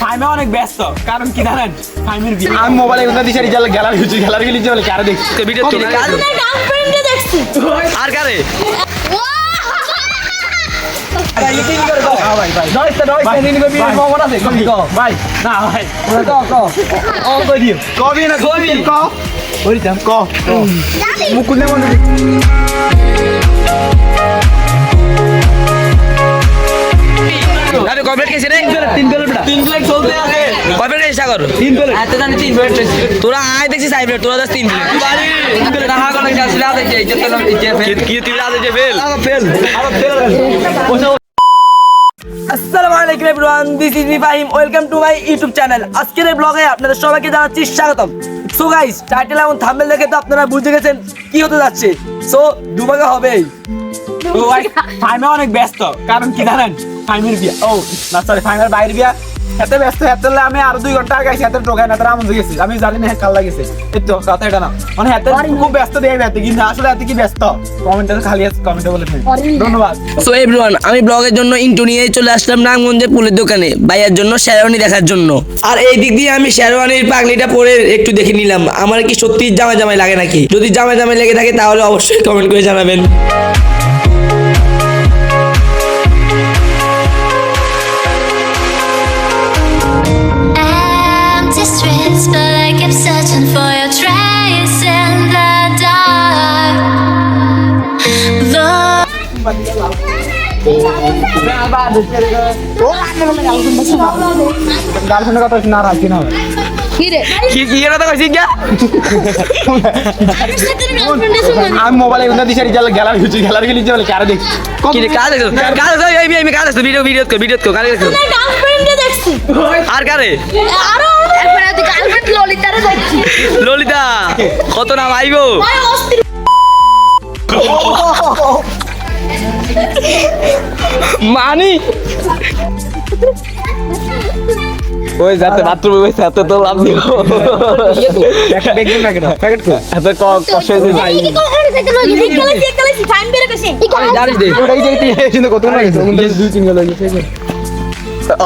ফাইমে অনেক ব্যস্ত। কারণ কি জানেন? ফাইমের বিয়ে আমি মোবাইলে উন্নতি দিশারি জ্বালা গ্যালারি হচ্ছে গ্যালারি গেলি দেখছি? তো দেখছি। আর কারে? মুকুল না আরে কমপ্লিট রে। তিন প্লেট তিন প্লেট চলতে আছে। কমপ্লিট কেছে সাগর। তিন প্লেট এত জানি তিন প্লেট তোরা আয় দেখছিস আই প্লেট তোরা দাস তিন প্লেট না হা করে গেছিল আদে যে যে তেল যে কি- কি তুই রাতে যে ফেল। ফেল আবার ফেল আসসালামু আলাইকুম everyone this is me Fahim welcome to my YouTube channel আজকের এই ব্লগে আপনাদের সবাইকে জানাচ্ছি স্বাগতম। সো গাইস টাইটেল এবং থাম্বনেল দেখে তো আপনারা বুঝে গেছেন কি হতে যাচ্ছে। সো দুবাগা হবেই। তো ভাই ফাইমে অনেক ব্যস্ত কারণ কি জানেন? ফাইমের বিয়ে। ও না সরি ফাইমের বাইরের বিয়া। এত ব্যস্ত এত হলে আমি আর দুই ঘণ্টা আগে এত টোকাই না তারা আমন গেছি আমি জানি না কাল লাগেছে। এই তো কথা এটা না। মানে এত খুব ব্যস্ত দিয়ে এত কিন্তু আসলে এত কি ব্যস্ত? কমেন্টে খালি আছে কমেন্টে বলে। ধন্যবাদ। সো এভরিওয়ান আমি ব্লগের জন্য ইন্টু নিয়ে চলে আসলাম নারায়ণগঞ্জের ফুলের দোকানে ভাইয়ার জন্য শেরওয়ানি দেখার জন্য। আর এই দিক দিয়ে আমি শেরওয়ানির পাগলিটা পরে একটু দেখে নিলাম আমার কি সত্যি জামাই জামাই লাগে নাকি? যদি জামাই জামাই লেগে থাকে তাহলে অবশ্যই কমেন্ট করে জানাবেন। গার্লফ্রেন্ডের কথা না রাখি আমি মোবাইলে জ্বালা গ্যালারি হচ্ছে গ্যালারি গেলি যে ক্যারে দেখছি ভিডিও ভিডিও ভিডিও কর দেখছ আর কারে আরও এরপরে তুই গার্লফ্রেন্ড ললিতারে দেখছি ললিতা কত নাম আইবো মানি? ওই যাতে বাথরুমে বসে এত তো লাভ দিব এত কষ্ট হয়েছে ভাই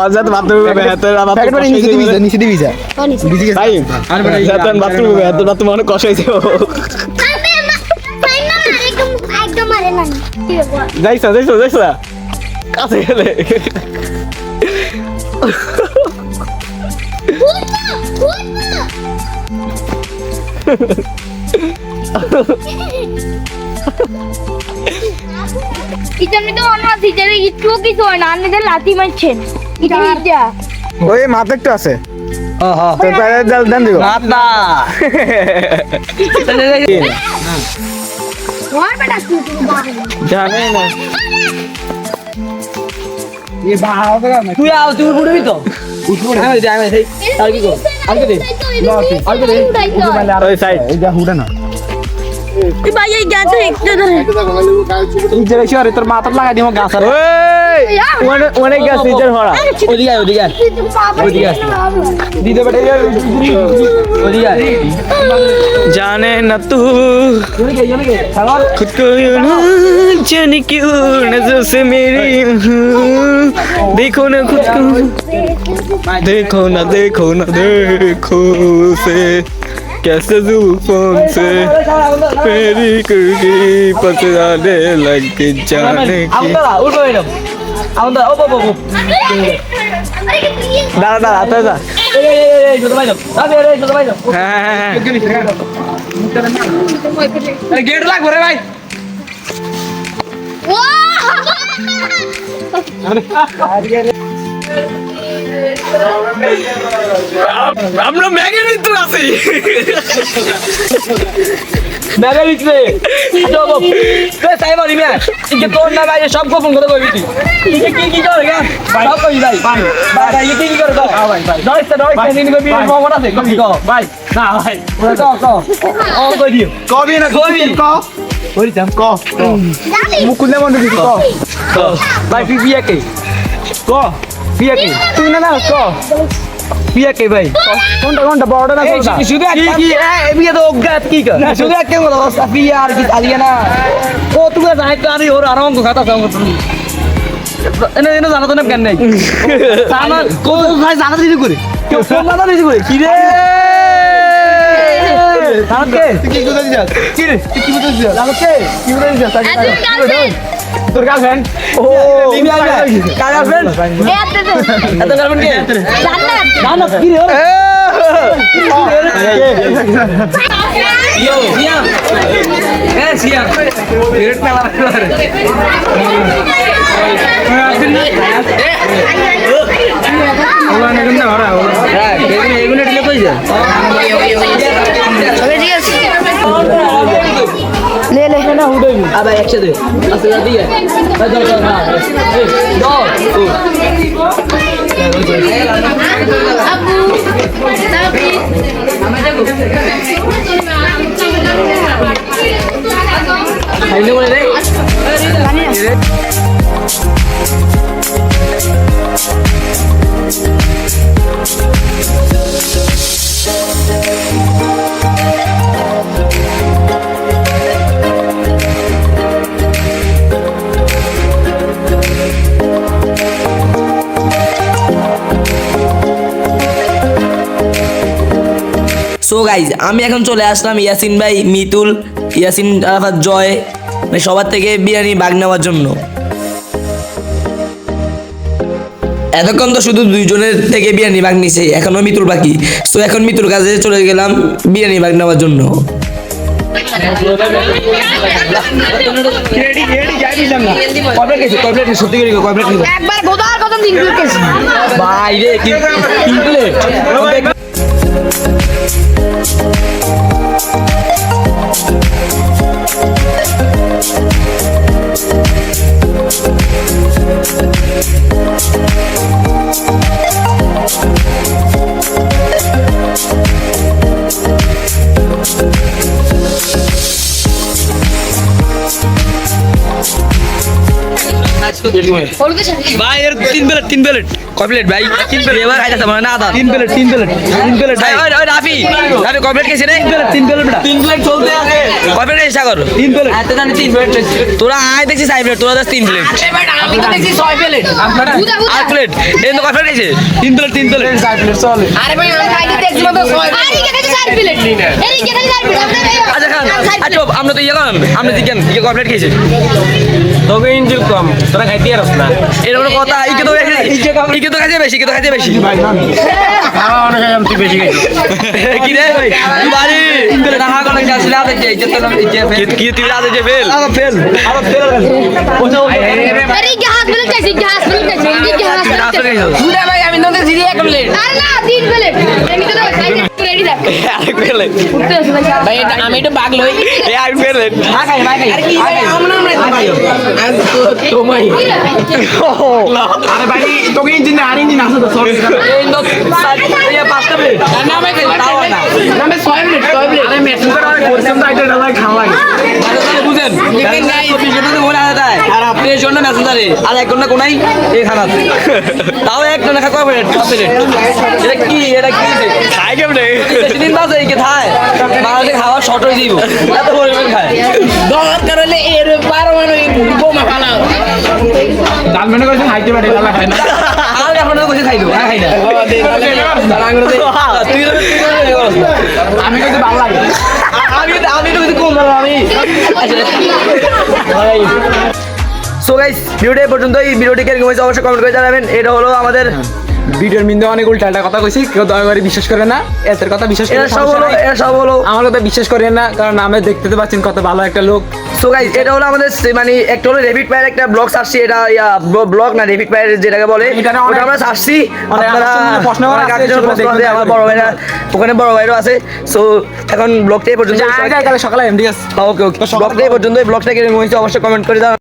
অজাত বাথরুমে এত প্যাকেট মানে নিচে দিবি নিচে দিবি যা। ভাই আর বাথরুমে এত বাথরুমে অনেক কষ্ট হয়েছে ফাইন না একদম মারে না যাইছ যাইছ যাইছ কাছে গেলে ইটামি তো অন্য যে একটু কিছু হয় না আপনাদের লাথি মারছেন এটা ওই মাথা একটু আছে। প্যাকেট দাল দেন দিব। মাতা ওর বেটা তুই জানে না। তুই আও তুই উঠবি তো? তোর মাথা লাগাই দিব গাছ আর ওই অনেক অনেক গাছ নিচের ভরা ওদিকে আয়, ওদিকে আয়। ওদিকে দিতে বেটে ওদিকে আয়। जाने न तू खुद को यूं ना जाने क्यों नजर से मेरी देखो ना खुद को देखो ना देखो ना देखो से कैसे जुल्फों से मेरी कुर्की पसराने लग जाने की আমাদের ও বাবু দাঁড়া দাঁড়া দাঁড়া হ্যাঁ, হ্যাঁ, গেট হ্যাঁ, লাগবে আমরা ম্যাগনেট তো আছি। মেগা লিখছে। চলো বাবু তুই সাই মারি মে ইকে তোর না ভাই সব গোপন কথা কইবি তুই ইকে কি কি করে গা সব কই ভাই? ভাই ভাই ইকে কি করে দাও ভাই ভাই। নয় সে নয় সে নিন কবি মোমন আছে কবি কো ভাই না ভাই। ওরা কো কো ও কই দিও? কবি না কবি ক? বলিতাম ক মুকুল না মনে দিছি ক। ভাই বিয়া কে? ক। বিয়া কে? তুই না না ক। বিয়া কে ভাই। কোনটা কোনটা বড় না শুধু কি কি? এ বিয়া তো অজ্ঞাত কি কর? শুধু একটা কথা অবস্থা বিয়া আর কি আলিয়া না। ও তুই যাই তো আরে ওর আরাম কথা সঙ্গ তুমি এনে এনে জানা তো না কেন নাই? আমার কো ভাই জানা দিতে করে। কেউ ফোন জানা দিতে করে। কি রে? জানাকে কি? কোথায় যাস কি রে? কি কোথায় যাস জানাকে কি? যাস একজন গার্লফ্রেন্ড তোর গার্লফ্রেন্ড ও কার গার্লফ্রেন্ড এত গার্লফ্রেন্ড কে? জান্নাত কি রে এগুলো ঠিক আছে। লে আবার একসাথে। আস্তে যা দিয়ে। দাও দাও হ্যাঁ দাও। ও। আপু তাপি খাইলে বলে রে। সো গাইজ আমি এখন চলে আসলাম ইয়াসিন ভাই মিতুল ইয়াসিন আরাফাত জয় মানে সবার থেকে বিরিয়ানি বাগ নেওয়ার জন্য। এতক্ষণ তো শুধু দুইজনের থেকে বিরিয়ানি বাগ নিছে এখনও মিতুল বাকি। তো এখন মিতুর কাছে চলে গেলাম বিরিয়ানি বাগ নেওয়ার জন্য। একবার গোদার কথা ভাই রে ভাই এর তিন প্লেট তিন প্লেট। কয় প্লেট ভাই তিন প্লেট। এবার খাইতেছে মানে না আদা তিন প্লেট তিন প্লেট। তিন প্লেট ভাই। ওই ওই রাফি। রাফি কয় প্লেট খেয়েছে রে। তিন প্লেট তিন প্লেট চলতে আছে। কয় প্লেট খেয়েছে সাগর। তিন প্লেট। এত জানি তিন প্লেট তোরা আয় দেখছিস প্লেট তোরা তিন প্লেট। আমি তো দেখছি ছয় প্লেট। বুঝা বুঝা। আট প্লেট। এই তো কয় প্লেট খেয়েছে তিন প্লেট তিন প্লেট। প্লেট চলে আরে ভাই আমি খাইতে দেখছি মতো ছয় আরে কে কে আচ্ছা খান। আচ্ছা আমরা তো ইয়ে খান। আমরা দিকেন ইয়ে কয় প্লেট তোকে ইঞ্জিল কম। তোরা খাইতে পারস না। এরকম কথা ইকে তো ইকে তো খাইছে বেশি ইকে তো খাইছে বেশি। হয় কি রে? বাড়ি। টাকা কোন কি আদে যে যে তো কি তুই আদে যে ফেল? আবার ফেল। আবার ফেল। আরে কে হাত প্লেট খাইছি কে হাত প্লেট খাইছি এই হাত খাইছি গেছো বুঝা ভাই আমি তো দেখছি এক প্লেট আরে না তিন প্লেট আমি তো খাইতে রেডি থাক আরেক আছে ভাই ভাই এটা আমি একটু বাগ লই এ আরেক আর কি ভাই আমরা আমরা তোমাই আরে ভাই তোকে ইঞ্জিন আর ইঞ্জিন আছে তো সরি এই নো এই পাঁচটা প্লেট না ভাই তাও না না ভাই ছয় মিনিট ছয় মিনিট আরে মেশিন করে পরিশ্রম তো এটা লাগে খাওয়া লাগে তাহলে বুঝেন দেখেন নাই। যেটা তো মনে আছে তাই আর আপনি এই মেসেঞ্জারে আর এক ঘণ্টা কোনাই এই খানা তাও এক ঘণ্টা খাওয়া প্লেট এটা কি? এটা কি খাই কেমনে? সেদিন বাজে এই কে খায়। বাংলাদেশে খাওয়া শর্ট হয়ে দিব এত পরিমাণ খায়। দরকার হলে এর পারমাণবিক বোমা ফালাও ডাল মেনে করেছেন হাইতে পারে এটা খায় না। আর এখন কইছে খাইলো আর খাই না। না। আমি কিন্তু ভালো লাগে আমি আমি তো কম আমি। সো গাইস ভিডিওটা এই পর্যন্ত এই ভিডিওটি হয়েছে অবশ্যই কমেন্ট করে জানাবেন। এটা হলো আমাদের ভিডিওর মিন্দে অনেক কথা কইছি কেউ দয়া করে বিশ্বাস করে না। এদের কথা বিশ্বাস করে সব হলো এটা সব হলো। আমার কথা বিশ্বাস করেন না কারণ আমি দেখতে তো পাচ্ছেন কত ভালো একটা লোক। সো গাইস এটা হলো আমাদের মানে একটা হলো পায়ের একটা ব্লগ আসছে এটা ব্লগ না রেভিট পায়ের যেটাকে বলে ওটা আমরা আসছি আপনারা প্রশ্ন আছে, আমার বড় ভাইরা ওখানে বড় ভাইরও আছে। সো এখন ব্লগটা এই পর্যন্ত সকালে আছে। ওকে ওকে ব্লগটা এই পর্যন্ত ব্লগটা কেমন হয়েছে অবশ্যই কমেন্ট করে দাও